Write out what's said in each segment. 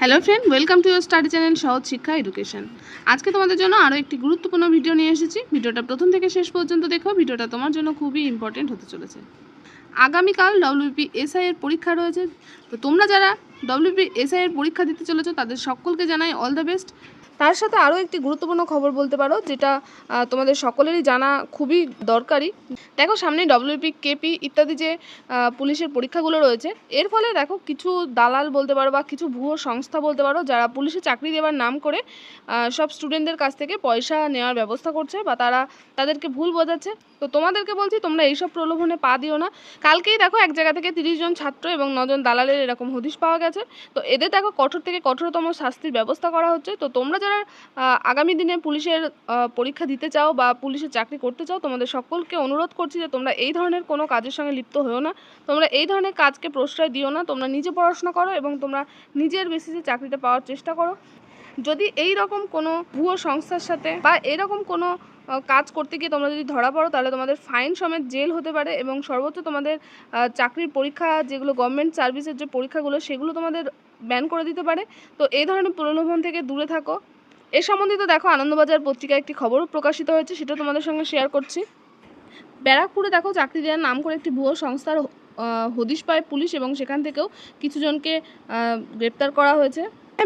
Hello friend welcome to your study channel সহজ শিক্ষা education আজকে তোমাদের জন্য আরও একটি গুরুত্বপূর্ণ ভিডিও নিয়ে এসেছি। ভিডিওটা প্রথম থেকে শেষ পর্যন্ত দেখো, ভিডিওটা তোমার জন্য খুবই ইম্পর্টেন্ট হতে চলেছে। আগামীকাল ডব্লিউপি এসআই এর পরীক্ষা রয়েছে। তো তোমরা যারা ডব্লিউপি এসআই এর পরীক্ষা দিতে চলেছো, তাদের সকলকে জানাই অল দ্য বেস্ট তার সাথে আরও একটি গুরুত্বপূর্ণ খবর বলতে পারো, যেটা তোমাদের সকলেরই জানা খুবই দরকারি। দেখো সামনে ডব্লিউপি কেপি ইত্যাদি যে পুলিশের পরীক্ষাগুলো রয়েছে, এর ফলে দেখো কিছু দালাল বলতে পারো বা কিছু ভুয়ো সংস্থা বলতে পারো, যারা পুলিশে চাকরি দেওয়ার নাম করে সব স্টুডেন্টদের কাছ থেকে পয়সা নেওয়ার ব্যবস্থা করছে বা তারা তাদেরকে ভুল বোঝাচ্ছে। তো তোমাদেরকে বলছি, তোমরা এইসব প্রলোভনে পা দিও না। কালকেই দেখো এক জায়গা থেকে তিরিশ জন ছাত্র এবং নজন দালালের এরকম হদিশ পাওয়া গেছে। তো এদের দেখো কঠোর থেকে কঠোরতম শাস্তির ব্যবস্থা করা হচ্ছে। তো তোমরা যারা আগামী দিনে পুলিশের পরীক্ষা দিতে চাও বা পুলিশের চাকরি করতে চাও, তোমাদের সকলকে অনুরোধ করছি যে তোমরা এই ধরনের কোনো কাজের সঙ্গে লিপ্ত হও না। তোমরা এই ধরনের কাজকে প্রশ্রয় দিও না। তোমরা নিজে পড়াশোনা করো এবং তোমরা নিজের বেসিসে চাকরিটা পাওয়ার চেষ্টা করো। যদি এই রকম কোনো ভুয়ো সংস্থার সাথে বা এরকম কোনো কাজ করতে গিয়ে তোমরা যদি ধরা পড়ো, তাহলে তোমাদের ফাইন সমেত জেল হতে পারে এবং সর্বোচ্চ তোমাদের চাকরির পরীক্ষা যেগুলো গভর্নমেন্ট সার্ভিসের যে পরীক্ষাগুলো, সেগুলো তোমাদের ব্যান করে দিতে পারে। তো এই ধরনের প্রলোভন থেকে দূরে থাকো। এ সম্বন্ধিত দেখো আনন্দবাজার পত্রিকায় একটি খবরও প্রকাশিত হয়েছে, সেটা তোমাদের সঙ্গে শেয়ার করছি। ব্যারাকপুরে দেখো চাকরি দেওয়ার নাম করে একটি ভুয়ো সংস্থার হদিশ পায় পুলিশ এবং সেখান থেকেও কিছুজনকে গ্রেপ্তার করা হয়েছে।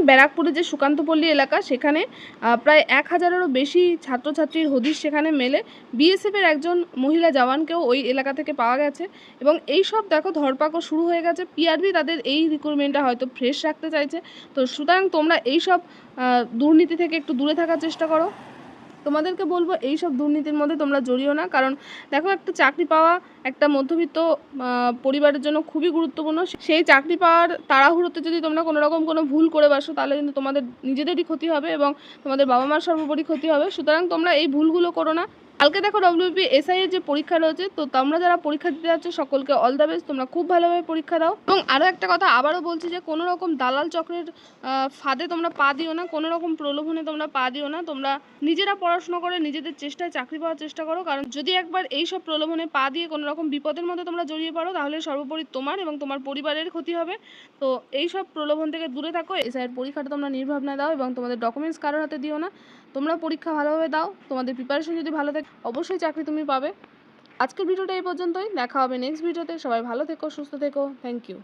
ব্যারাকপুরে যে সুকান্তপল্লী এলাকা, সেখানে প্রায় এক হাজারেরও বেশি ছাত্রছাত্রীর হদিশ সেখানে মেলে। বিএসএফের একজন মহিলা জওয়ানকেও ওই এলাকা থেকে পাওয়া গেছে। এবং এই সব দেখো, ধরপাকড় শুরু হয়ে গেছে। পিআরবি তাদের এই রিক্রুটমেন্টটা হয়তো ফ্রেশ রাখতে চাইছে। তো সুতরাং তোমরা এই সব দুর্নীতি থেকে একটু দূরে থাকার চেষ্টা করো। তোমাদেরকে বলব, এই সব দুর্নীতির মধ্যে তোমরা জড়িও না। কারণ দেখো, একটা চাকরি পাওয়া একটা মধ্যবিত্ত পরিবারের জন্য খুবই গুরুত্বপূর্ণ। সেই চাকরি পাওয়ার তাড়াহুড়োতে যদি তোমরা কোনো রকম কোনো ভুল করে বসো, তাহলে কিন্তু তোমাদের নিজেদেরই ক্ষতি হবে এবং তোমাদের বাবা মার সর্বোপরি ক্ষতি হবে। সুতরাং তোমরা এই ভুলগুলো করো না। কালকে দেখো ডব্লিউপি এসআই এর যে পরীক্ষা রয়েছে, তো তোমরা যারা পরীক্ষা দিতে যাচ্ছ, সকলকে অল দ্য বেস্ট তোমরা খুব ভালোভাবে পরীক্ষা দাও। এবং আরও একটা কথা, আবারও বলছি যে কোনো রকম দালাল চক্রের ফাঁদে তোমরা পা দিও না, কোনো রকম প্রলোভনে তোমরা পা দিও না। তোমরা নিজেরা পড়াশোনা করে, নিজেদের চেষ্টায় চাকরি পাওয়ার চেষ্টা করো। কারণ যদি একবার এই সব প্রলোভনে পা দিয়ে কোনো রকম বিপদের মধ্যে তোমরা জড়িয়ে পড়ো, তাহলে সর্বোপরি তোমার এবং তোমার পরিবারের ক্ষতি হবে। তো এই সব প্রলোভন থেকে দূরে থাকো, এসআইয়ের পরীক্ষাটা তোমরা নির্ভাবনায় দাও এবং তোমাদের ডকুমেন্টস কারোর হাতে দিও না। তোমরা পরীক্ষা ভালোভাবে দাও, তোমাদের প্রিপারেশন যদি ভালো থাকে, অবশ্যই চাকরি তুমি পাবে। আজকের ভিডিওটা এই পর্যন্তই, দেখা হবে নেক্সট ভিডিওতে সবাই ভালো থেকো, সুস্থ থেকো। Thank you